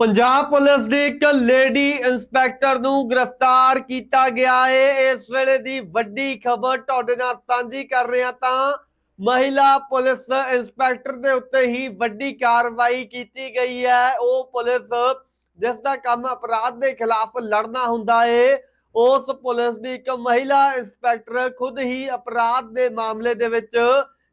Punjab police ਦੀ ਇੱਕ lady inspector ਨੂੰ ਗ੍ਰਿਫਤਾਰ ਕੀਤਾ ਗਿਆ ਹੈ ਇਸ ਵੇਲੇ ਦੀ ਵੱਡੀ ਖਬਰ ਤੁਹਾਡੇ ਨਾਲ ਸਾਂਝੀ ਕਰ ਰਹੇ ਹਾਂ ਤਾਂ ਮਹਿਲਾ ਪੁਲਿਸ ਇੰਸਪੈਕਟਰ ਦੇ ਉੱਤੇ ਹੀ ਵੱਡੀ ਕਾਰਵਾਈ ਕੀਤੀ ਗਈ ਹੈ। ਉਹ ਪੁਲਿਸ ਜਿਸ ਦਾ ਕੰਮ ਅਪਰਾਧ ਦੇ ਖਿਲਾਫ ਲੜਨਾ ਹੁੰਦਾ ਹੈ ਉਸ ਪੁਲਿਸ ਦੀ ਇੱਕ ਮਹਿਲਾ ਇੰਸਪੈਕਟਰ ਖੁਦ ਹੀ ਅਪਰਾਧ ਦੇ ਮਾਮਲੇ ਦੇ ਵਿੱਚ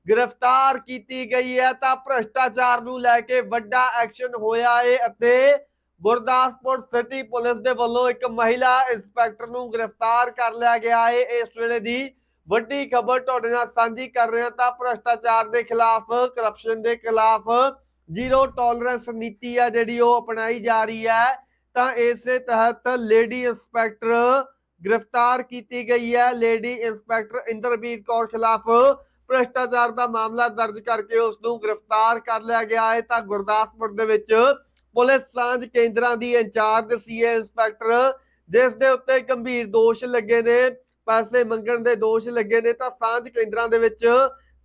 ਗ੍ਰਿਫਤਾਰ ਕੀਤੀ ਗਈ ਹੈ, ਤਾਂ ਭ੍ਰਸ਼ਟਾਚਾਰ ਨੂੰ ਲੈ ਕੇ ਵੱਡਾ ਐਕਸ਼ਨ ਹੋਇਆ ਹੈ ਅਤੇ ਗੁਰਦਾਸਪੁਰ ਸਿਟੀ ਪੁਲਿਸ ਦੇ ਵੱਲੋਂ ਇੱਕ ਮਹਿਲਾ ਇੰਸਪੈਕਟਰ ਨੂੰ ਗ੍ਰਿਫਤਾਰ ਕਰ ਲਿਆ ਗਿਆ ਹੈ ਇਸ ਵੇਲੇ ਦੀ ਵੱਡੀ ਖਬਰ ਤੁਹਾਡੇ ਨਾਲ ਸਾਂਝੀ ਕਰ ਰਹੇ ਹਾਂ ਤਾਂ ਭ੍ਰਸ਼ਟਾਚਾਰ ਦੇ ਖਿਲਾਫ ਕਰਪਸ਼ਨ ਦੇ ਖਿਲਾਫ ਜ਼ੀਰੋ ਟੋਲਰੈਂਸ ਨੀਤੀ ਆ ਜਿਹੜੀ ਉਹ ਅਪਣਾਈ ਜਾ ਰਹੀ ਹੈ। ਤਾਂ ਇਸੇ ਤਹਿਤ ਲੇਡੀ ਇੰਸਪੈਕਟਰ ਗ੍ਰਿਫਤਾਰ ਕੀਤੀ ਗਈ ਹੈ। ਲੇਡੀ ਇੰਸਪੈਕਟਰ ਇੰਦਰਬੀਰ ਕੌਰ ਖਿਲਾਫ ਭ੍ਰਿਸ਼ਟਾਚਾਰ ਦਾ ਮਾਮਲਾ ਦਰਜ ਕਰਕੇ ਉਸ ਨੂੰ ਗ੍ਰਿਫਤਾਰ ਕਰ ਲਿਆ ਗਿਆ ਹੈ। ਤਾਂ ਗੁਰਦਾਸਪੁਰ ਦੇ ਵਿੱਚ ਪੁਲਿਸ ਸਾਂਝ ਕੇਂਦਰਾਂ ਦੀ ਇੰਚਾਰਜ ਸੀਏ ਇੰਸਪੈਕਟਰ, ਜਿਸ ਦੇ ਉੱਤੇ ਗੰਭੀਰ ਦੋਸ਼ ਲੱਗੇ ਨੇ, ਪੈਸੇ ਮੰਗਣ ਦੇ ਦੋਸ਼ ਲੱਗੇ ਨੇ, ਤਾਂ ਸਾਂਝ ਕੇਂਦਰਾਂ ਦੇ ਵਿੱਚ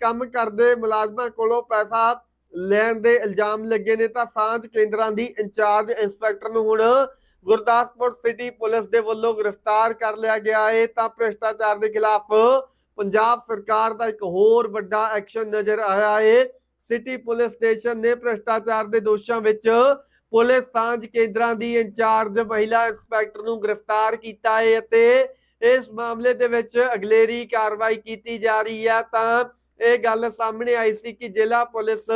ਕੰਮ ਕਰਦੇ ਮੁਲਾਜ਼ਮਾਂ ਕੋਲੋਂ ਪੈਸਾ ਲੈਣ ਦੇ ਇਲਜ਼ਾਮ ਲੱਗੇ ਨੇ। ਤਾਂ ਸਾਂਝ ਕੇਂਦਰਾਂ ਦੀ ਇੰਚਾਰਜ ਇੰਸਪੈਕਟਰ ਨੂੰ ਹੁਣ ਗੁਰਦਾਸਪੁਰ ਸਿਟੀ ਪੁਲਿਸ ਦੇ ਵੱਲੋਂ ਗ੍ਰਿਫਤਾਰ ਕਰ ਲਿਆ ਗਿਆ ਹੈ। ਤਾਂ ਭ੍ਰਿਸ਼ਟਾਚਾਰ ਦੇ ਖਿਲਾਫ ਪੰਜਾਬ ਸਰਕਾਰ ਦਾ ਇੱਕ ਹੋਰ ਵੱਡਾ ਐਕਸ਼ਨ ਨਜ਼ਰ ਆਇਆ ਹੈ ਸਿਟੀ ਪੁਲਿਸ ਸਟੇਸ਼ਨ ਨੇ ਭ੍ਰਿਸ਼ਟਾਚਾਰ ਦੇ ਦੋਸ਼ਾਂ ਵਿੱਚ ਪੁਲਿਸ ਸਾਂਝ ਕੇਂਦਰਾਂ ਦੀ ਇੰਚਾਰਜ ਮਹਿਲਾ ਇੰਸਪੈਕਟਰ ਨੂੰ ਗ੍ਰਿਫਤਾਰ ਕੀਤਾ ਹੈ ਅਤੇ ਇਸ ਮਾਮਲੇ ਦੇ ਵਿੱਚ ਅਗਲੇਰੀ ਕਾਰਵਾਈ ਕੀਤੀ ਜਾ ਰਹੀ ਹੈ ਤਾਂ ਇਹ ਗੱਲ ਸਾਹਮਣੇ ਆਈ ਸੀ ਕਿ ਜ਼ਿਲ੍ਹਾ ਪੁਲਿਸ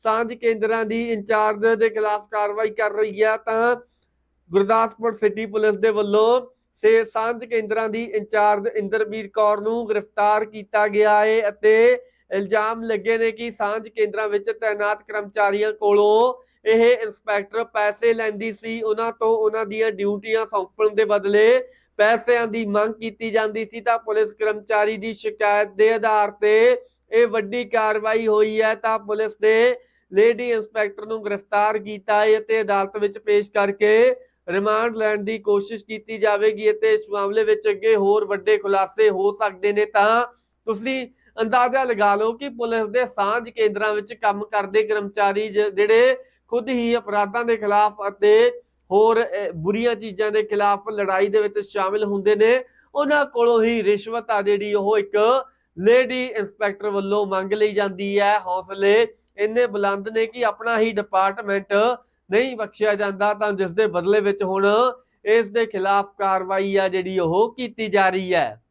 ਸਾਂਝ ਕੇਂਦਰਾਂ ਦੀ ਇੰਚਾਰਜ ਦੇ ਖਿਲਾਫ ਕਾਰਵਾਈ ਕਰ ਰਹੀ ਹੈ ਤਾਂ ਗੁਰਦਾਸਪੁਰ ਸਿਟੀ ਪੁਲਿਸ ਦੇ ਵੱਲੋਂ ਸੇ ਸਾਂਝ ਕੇਂਦਰਾਂ ਦੀ ਇੰਚਾਰਜ ਇੰਦਰਬੀਰ ਕੌਰ ਨੂੰ ਗ੍ਰਿਫਤਾਰ ਕੀਤਾ ਗਿਆ ਹੈ ਅਤੇ ਇਲਜ਼ਾਮ ਲੱਗੇ ਨੇ ਕਿ ਸਾਂਝ ਕੇਂਦਰਾਂ ਵਿੱਚ ਤਾਇਨਾਤ ਕਰਮਚਾਰੀਆਂ ਕੋਲੋਂ ਇਹ ਇੰਸਪੈਕਟਰ ਪੈਸੇ ਲੈਂਦੀ ਸੀ। ਉਹਨਾਂ ਤੋਂ ਉਹਨਾਂ ਦੀਆਂ ਡਿਊਟੀਆਂ ਸੌਂਪਣ ਦੇ ਬਦਲੇ ਪੈਸਿਆਂ ਦੀ ਮੰਗ ਕੀਤੀ ਜਾਂਦੀ ਸੀ ਤਾਂ ਪੁਲਿਸ ਕਰਮਚਾਰੀ ਦੀ ਸ਼ਿਕਾਇਤ ਦੇ ਆਧਾਰ ਤੇ ਇਹ ਵੱਡੀ ਕਾਰਵਾਈ ਹੋਈ ਹੈ ਤਾਂ ਪੁਲਿਸ ਨੇ ਲੇਡੀ ਇੰਸਪੈਕਟਰ ਨੂੰ ਗ੍ਰਿਫਤਾਰ ਕੀਤਾ ਹੈ ਅਤੇ ਅਦਾਲਤ ਵਿੱਚ ਪੇਸ਼ ਕਰਕੇ ਰਿਮਾਂਡ ਲੈਣ ਦੀ ਕੋਸ਼ਿਸ਼ ਕੀਤੀ ਜਾਵੇਗੀ ਅਤੇ ਇਸ ਮਾਮਲੇ ਵਿੱਚ ਅੱਗੇ ਹੋਰ ਵੱਡੇ ਖੁਲਾਸੇ ਹੋ ਸਕਦੇ ਨੇ ਤਾਂ ਤੁਸੀਂ ਅੰਦਾਜ਼ਾ ਲਗਾ ਲਓ ਕਿ ਪੁਲਿਸ ਦੇ ਸਾਂਝ ਕੇਂਦਰਾਂ ਵਿੱਚ ਕੰਮ ਕਰਦੇ ਕਰਮਚਾਰੀ ਜਿਹੜੇ ਖੁਦ ਹੀ ਅਪਰਾਧਾਂ ਦੇ ਖਿਲਾਫ ਅਤੇ ਹੋਰ ਬੁਰੀਆਂ ਚੀਜ਼ਾਂ ਦੇ ਖਿਲਾਫ ਲੜਾਈ ਦੇ ਵਿੱਚ ਸ਼ਾਮਿਲ ਹੁੰਦੇ ਨੇ। ਉਹਨਾਂ ਕੋਲੋਂ ਹੀ ਰਿਸ਼ਵਤ ਆ ਜਿਹੜੀ ਉਹ ਇੱਕ ਲੇਡੀ ਇੰਸਪੈਕਟਰ ਵੱਲੋਂ ਮੰਗ ਲਈ ਜਾਂਦੀ ਹੈ। ਹੌਸਲੇ ਇੰਨੇ ਬੁਲੰਦ ਨੇ ਕਿ ਆਪਣਾ ਹੀ ਡਿਪਾਰਟਮੈਂਟ ਨਹੀਂ ਬਖਸ਼ਿਆ ਜਾਂਦਾ ਤਾਂ ਜਿਸ ਦੇ ਬਦਲੇ ਵਿੱਚ ਹੁਣ ਇਸ ਦੇ ਖਿਲਾਫ ਕਾਰਵਾਈ ਆ ਜਿਹੜੀ ਉਹ ਕੀਤੀ ਜਾ ਰਹੀ ਹੈ।